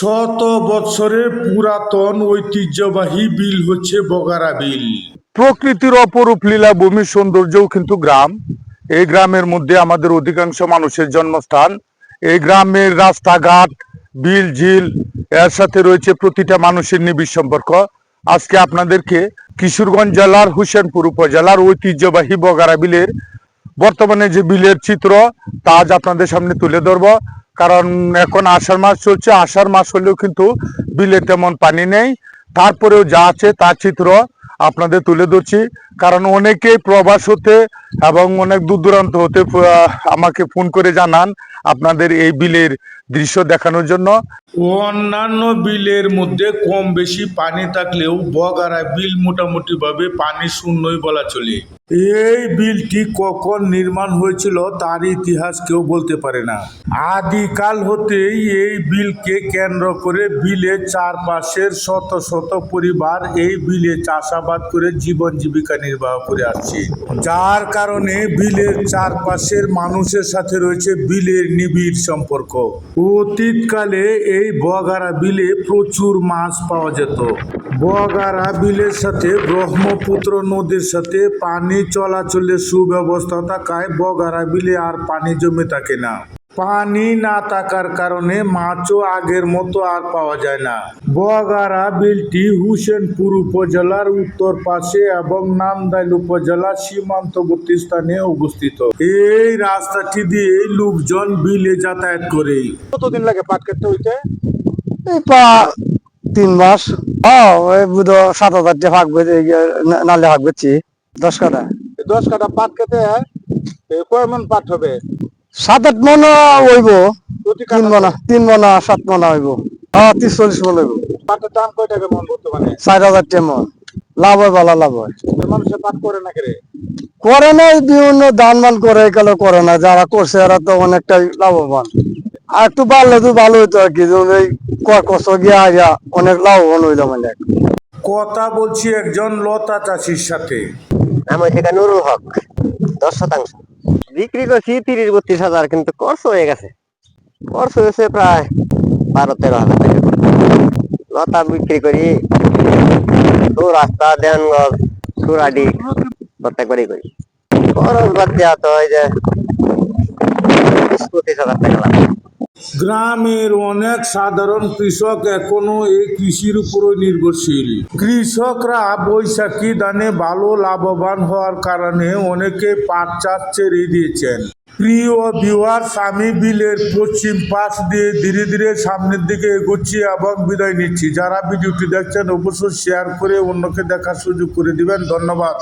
শত বৎসরের পুরাতন ঐতিহ্যবাহী বিল হচ্ছে বগারা বিল। প্রকৃতির অপরূপ লীলা ভূমির সৌন্দর্যও কিন্তু গ্রাম। এই গ্রামের মধ্যে আমাদের অধিকাংশ মানুষের জন্মস্থান। এই গ্রামের রাস্তাঘাট, বিল, ঝিল, এর সাথে রয়েছে প্রতিটা মানুষের নিবিড় সম্পর্ক। আজকে আপনাদেরকে কিশোরগঞ্জ জেলার, হুসেনপুর উপজেলার ঐতিহ্যবাহী বগারা বিলের বর্তমানে যে বিলের চিত্র, তা আজ আপনাদের সামনে তুলে ধরবো। কারণ এখন আষাঢ় মাস চলছে, আষাঢ় মাস হলেও কিন্তু বিলে তেমন পানি নেই। তারপরেও যা আছে তার চিত্র আপনাদের তুলে ধরছি। কারণ অনেকেই প্রবাস হতে এবং অনেক দূর দূরান্ত হতে আমাকে ফোন করে জানান আপনাদের এই বিলের দৃশ্য দেখানোর জন্য। অন্যান্য বিলের মধ্যে কম বেশি পানি থাকলেও বগারা বিল মোটামুটি ভাবে পানি শূন্যই বলা চলে। এই বিলটি কখন নির্মাণ হয়েছিল তার ইতিহাস কেউ বলতে পারে না। আদিকাল হতেই এই বিলকে কেন্দ্র করে বিলের চারপাশের শত শত পরিবার এই বিলে চাষাবাদ করে জীবন জীবিকা নির্বাহ করে আসছে। যার কারণে বিলের চারপাশের মানুষের সাথে রয়েছে বিলের নিবিড় সম্পর্ক। অতীতকালে এই বগারা বিলে প্রচুর মাছ পাওয়া যেত। বগারা বিলের সাথে ব্রহ্মপুত্র নদীর সাথে পানি চলাচলের সুব্যবস্থা থাকায় বগারা বিলে আর পানি জমে থাকে না। পানি না থাকার কারণে মাছও আগের মতো আর পাওয়া যায় না। বগারা বিলটি হুসেনপুর উপজেলার উত্তর পাশে এবং নান্দাইল উপজেলার সীমান্তবর্তী স্থানে অবস্থিত। এই রাস্তাটি দিয়ে লোকজন বিলে যাতায়াত করে। কতদিন লাগে পাট কাটতে হইতে? এই পা তিন মাস। ওই বুধ সাত হাজার টাকা ভাগ নালে বেচছি দশ কাটা দশ কাটা পাট কেটে কয় মন পাট হবে? সাত আট মন হইব। তিন মনা তিন মনা সাত মনা হইব। হ্যাঁ তিরিশ চল্লিশ মন হইব। পাটের দাম কয় টাকা মন বর্তমানে? চার হাজার টাকা মন। লাভ হয় ভালো লাভ হয়। মানুষে পাট করে না করে করে না বিভিন্ন দান মান করে এগুলো করে না। যারা করছে এরা তো অনেকটাই লাভবান। আর একটু বাড়লে তো ভালো হইতো আর কি যেমন এই কষ্ট গিয়া আইয়া অনেক লাভবান হইল মানে কথা বলছি একজন লতা চাষির সাথে। আমার সেটা নুরুল হক দশ শতাংশ। বিক্রি করছি তিরিশ বত্রিশ হাজার কিন্তু খরচ হয়ে গেছে। খরচ হয়েছে প্রায় বারো তেরো হাজার টাকা লতা বিক্রি করি তো রাস্তা দেনগঞ্জ সুরাডি প্রত্যেকবারই করি খরচ বাদ দেওয়া তো ওই যে বিশ পঁচিশ হাজার টাকা লাগে গ্রামের অনেক সাধারণ কৃষক এখনও এই কৃষির উপরই নির্ভরশীল। কৃষকরা বৈশাখী দানে ভালো লাভবান হওয়ার কারণে অনেকে পাট চাষ ছেড়ে দিয়েছেন। প্রিয় ভিউয়ার, স্বামী বিলের পশ্চিম পাশ দিয়ে ধীরে ধীরে সামনের দিকে এগোচ্ছি এবং বিদায় নিচ্ছি। যারা ভিডিওটি দেখছেন, অবশ্যই শেয়ার করে অন্যকে দেখার সুযোগ করে দিবেন। ধন্যবাদ।